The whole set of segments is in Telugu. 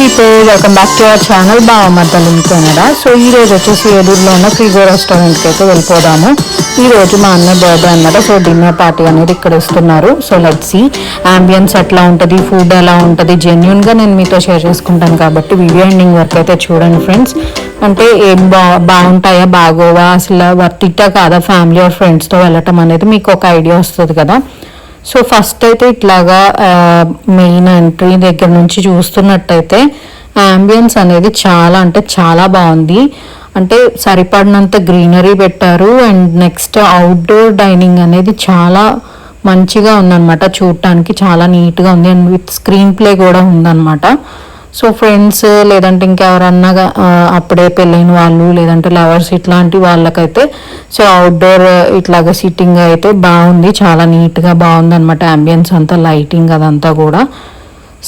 People welcome back to our channel బావమర్దలు Canada. So ఈ రోజు వచ్చేసి ఏలూరులో ఉన్న ఫ్రీగో రెస్టారెంట్కి అయితే వెళ్ళిపోదాము. ఈ రోజు మా అన్న బర్త్డే అన్నమాట సో డిన్నర్ పార్టీ అనేది ఇక్కడ ఇస్తున్నారు. సో లెట్ సి అంబియన్స్ ఎట్లా ఉంటుంది ఫుడ్ ఎలా ఉంటుంది జెన్యున్గా నేను మీతో షేర్ చేసుకుంటాను కాబట్టి వీడియో ఎండింగ్ వరకు అయితే చూడండి ఫ్రెండ్స్ అంటే ఏం బా బాగుంటాయా బాగోవా అసలు వర్తిట్టా కాదా ఫ్యామిలీ ఆర్ ఫ్రెండ్స్తో వెళ్ళటం అనేది మీకు ఒక ఐడియా వస్తుంది కదా. సో ఫస్ట్ అయితే ఇట్లాగా మెయిన్ ఎంట్రీ దగ్గర నుంచి చూస్తున్నట్టయితే అంబియన్స్ అనేది చాలా అంటే చాలా బాగుంది. అంటే సరిపడినంత గ్రీనరీ పెట్టారు అండ్ నెక్స్ట్ అవుట్డోర్ డైనింగ్ అనేది చాలా మంచిగా ఉందన్నమాట. చూడటానికి చాలా నీట్గా ఉంది. అండ్ విత్ స్క్రీన్ ప్లే కూడా ఉందన్నమాట. సో ఫ్రెండ్స్ uh, లేదంటే ఇంకెవరన్నా అప్పుడే పెళ్ళైన వాళ్ళు లేదంటే లవర్స్ ఇట్లాంటి వాళ్ళకైతే సో అవుట్డోర్ uh, ఇట్లాగా సిట్టింగ్ అయితే బాగుంది. చాలా నీట్గా బాగుంది అనమాట అంబియన్స్ అంతా లైటింగ్ అదంతా కూడా.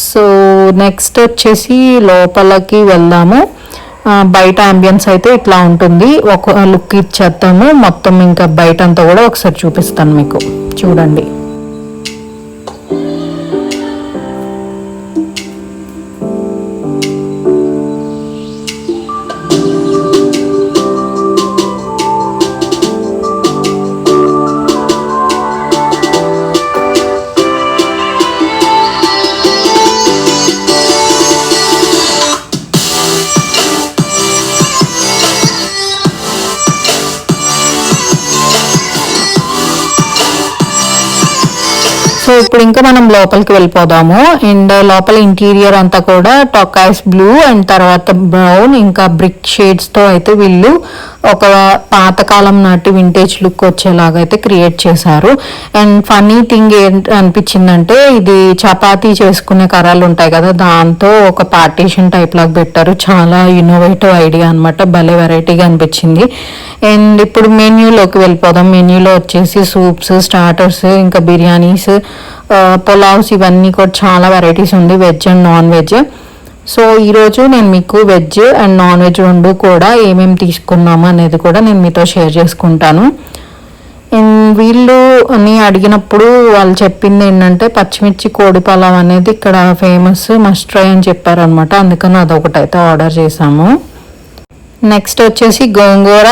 సో నెక్స్ట్ వచ్చేసి లోపలికి వెళ్దాము. బయట అంబియన్స్ అయితే ఇట్లా ఉంటుంది. ఒక లుక్ ఇచ్చేస్తాము మొత్తం ఇంకా బయట అంతా కూడా ఒకసారి చూపిస్తాను మీకు. చూడండి. సో ఇప్పుడు ఇంకా మనం లోపలికి వెళ్ళిపోదాము. అండ్ లోపల ఇంటీరియర్ అంతా కూడా టొకాస్ బ్లూ అండ్ తర్వాత బ్రౌన్ ఇంకా బ్రిక్ షేడ్స్తో అయితే వీళ్ళు ఒక పాతకాలం నాటి వింటేజ్ లుక్ వచ్చేలాగా అయితే క్రియేట్ చేశారు. అండ్ ఫన్నీ థింగ్ ఏంటి అనిపించిందంటే ఇది చపాతీ చేసుకునే కర్రలు ఉంటాయి కదా దాంతో ఒక పార్టీషన్ టైప్ లాగా పెట్టారు. చాలా ఇన్నోవేటివ్ ఐడియా అన్నమాట భలే వెరైటీగా అనిపించింది. అండ్ ఇప్పుడు మెన్యూలోకి వెళ్ళిపోదాం. మెన్యూలో వచ్చేసి సూప్స్ స్టార్టర్స్ ఇంకా బిర్యానీస్ పులావ్స్ ఇవన్నీ కూడా చాలా వెరైటీస్ ఉంది veg and non veg so ఈరోజు నేను మీకు వెజ్ అండ్ నాన్ వెజ్ రెండు కూడా ఏమేమి తీసుకున్నాము అనేది కూడా నేను మీతో షేర్ చేసుకుంటాను. అండ్ వీళ్ళు అని అడిగినప్పుడు వాళ్ళు చెప్పింది ఏంటంటే పచ్చిమిర్చి కోడి పలావ్ అనేది ఇక్కడ ఫేమస్ మస్ట్ ట్రై అని చెప్పారనమాట అందుకని అదొకటైతే ఆర్డర్ చేసాము నెక్స్ట్ వచ్చేసి గోంగూర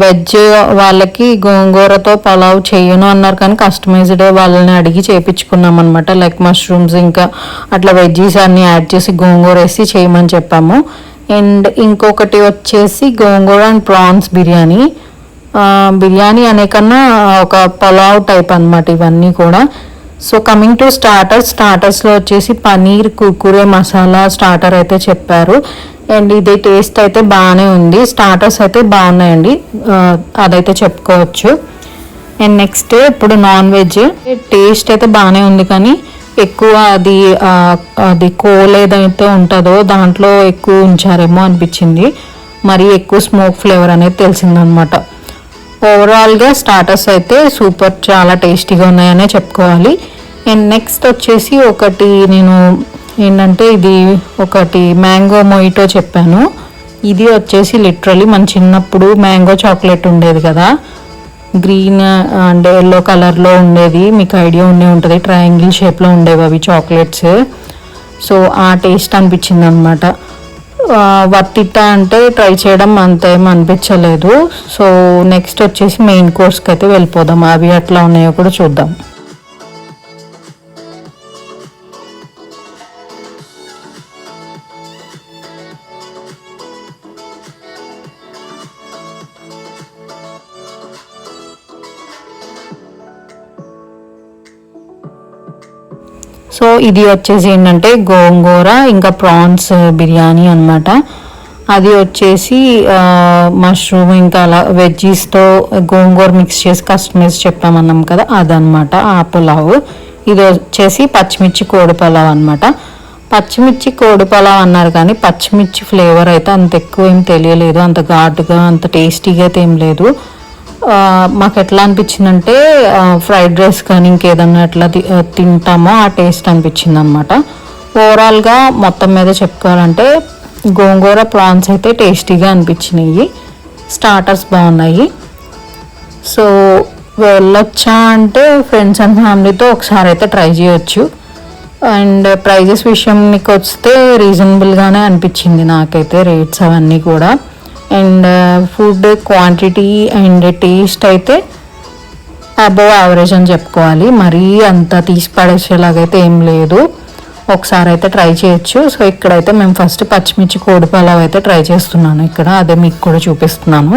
వెజ్ వాళ్ళకి గోంగూరతో పలావ్ చేయను అన్నారు కానీ కస్టమైజ్డ్ వాళ్ళని అడిగి చేపించుకున్నాం అనమాట లైక్ మష్రూమ్స్ ఇంకా అట్లా వెజ్జీస్ అన్నీ యాడ్ చేసి గోంగూర వేసి చేయమని చెప్పాము. అండ్ ఇంకొకటి వచ్చేసి గోంగూర అండ్ ప్రాన్స్ బిర్యానీ. బిర్యానీ అనే కన్నా ఒక పలావ్ టైప్ అనమాట ఇవన్నీ కూడా. సో కమింగ్ టు స్టార్టర్స్ స్టార్టర్స్లో వచ్చేసి పనీర్ కుర్కురే మసాలా స్టార్టర్ అయితే చెప్పారు. అండ్ ఇది టేస్ట్ అయితే బాగానే ఉంది. స్టార్టర్స్ అయితే బాగున్నాయండి. అదైతే చెప్పుకోవచ్చు. అండ్ నెక్స్ట్ ఇప్పుడు నాన్ వెజ్ టేస్ట్ అయితే బాగానే ఉంది కానీ ఎక్కువ అది అది కోల్ ఏదైతే ఉంటుందో దాంట్లో ఎక్కువ ఉంచారేమో అనిపించింది. మరి ఎక్కువ స్మోక్ ఫ్లేవర్ అనేది తెలిసిందనమాట. ఓవరాల్గా స్టార్టర్స్ అయితే సూపర్ చాలా టేస్టీగా ఉన్నాయనే చెప్పుకోవాలి. అండ్ నెక్స్ట్ వచ్చేసి ఒకటి నేను ఏంటంటే ఇది ఒకటి మ్యాంగో మొయిటో చెప్పాను. ఇది వచ్చేసి లిటరలీ మన చిన్నప్పుడు మ్యాంగో చాక్లెట్ ఉండేది కదా. గ్రీన్ అండ్ ఎల్లో కలర్లో ఉండేది. మీకు ఐడియా ఉండే ఉంటుంది. ట్రయాంగిల్ షేప్లో ఉండేవి అవి చాక్లెట్స్ సో ఆ టేస్ట్ అనిపించింది అనమాట వర్తిట్ట అంటే ట్రై చేయడం అంతేం అనిపించలేదు. సో నెక్స్ట్ వచ్చేసి మెయిన్ కోర్స్కి అయితే వెళ్ళిపోదాం. అవి ఎట్లా ఉన్నాయో కూడా చూద్దాం. సో ఇది వచ్చేసి ఏంటంటే గోంగూర ఇంకా ప్రాన్స్ బిర్యానీ అన్నమాట. అది వచ్చేసి మష్రూమ్ ఇంకా అలా వెజ్జీస్తో గోంగూర మిక్స్ చేసి కస్టమైజ్ చెప్పామన్నాం కదా అదనమాట ఆ పులావ్. ఇది వచ్చేసి పచ్చిమిర్చి కోడి పులావ్ అనమాట పచ్చిమిర్చి కోడి పులావ్ అన్నారు కానీ పచ్చిమిర్చి ఫ్లేవర్ అయితే అంత ఎక్కువ ఏం తెలియలేదు. అంత ఘాటుగా అంత టేస్టీగా అయితే ఏం లేదు. మాకు ఎట్లా అనిపించిందంటే ఫ్రైడ్ రైస్ కానీ ఇంకేదన్నా ఎట్లా తి- తింటామో ఆ టేస్ట్ అనిపించింది అనమాట ఓవరాల్గా మొత్తం మీద చెప్పుకోవాలంటే గోంగూర ప్రాన్స్ అయితే టేస్టీగా అనిపించినాయి. స్టార్టర్స్ బాగున్నాయి. సో వెళ్ళొచ్చా అంటే ఫ్రెండ్స్ అండ్ ఫ్యామిలీతో ఒకసారి అయితే ట్రై చేయొచ్చు. అండ్ ప్రైజెస్ విషయానికి వస్తే రీజనబుల్గానే అనిపించింది నాకైతే రేట్స్ అవన్నీ కూడా. And food quantity and taste అయితే అబోవ్ యావరేజ్ అని చెప్పుకోవాలి. మరీ అంత తీసి పడేసేలాగైతే ఏం లేదు. ఒకసారి అయితే ట్రై చేయొచ్చు. సో ఇక్కడైతే మేము ఫస్ట్ పచ్చిమిర్చి కోడి పలావ్ అయితే ట్రై చేస్తున్నాను. ఇక్కడ అదే మీకు కూడా చూపిస్తున్నాను.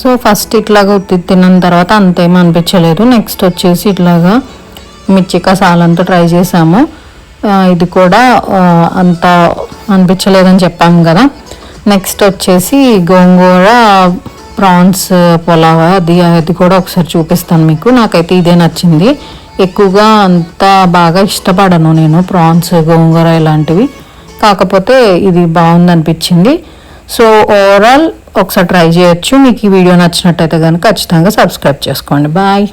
సో ఫస్ట్ ఇట్లాగా ఉత్తి తిన్న తర్వాత అంతేం అనిపించలేదు. నెక్స్ట్ వచ్చేసి ఇట్లాగా మిర్చి కసాలంతా ట్రై చేసాము. ఇది కూడా అంత అనిపించలేదని చెప్పాము కదా. నెక్స్ట్ వచ్చేసి గోంగూర ప్రాన్స్ పులావ్ అది అది కూడా ఒకసారి చూపిస్తాను మీకు. నాకైతే ఇదే నచ్చింది. ఎక్కువగా అంత బాగా ఇష్టపడను నేను ప్రాన్స్ గోంగూర ఇలాంటివి. కాకపోతే ఇది బాగుంది అనిపించింది సో ఓవరాల్ ఒకసారి ట్రై చేయొచ్చు. మీకు ఈ వీడియో నచ్చినట్టయితే కనుక ఖచ్చితంగా సబ్స్క్రైబ్ చేసుకోండి. బాయ్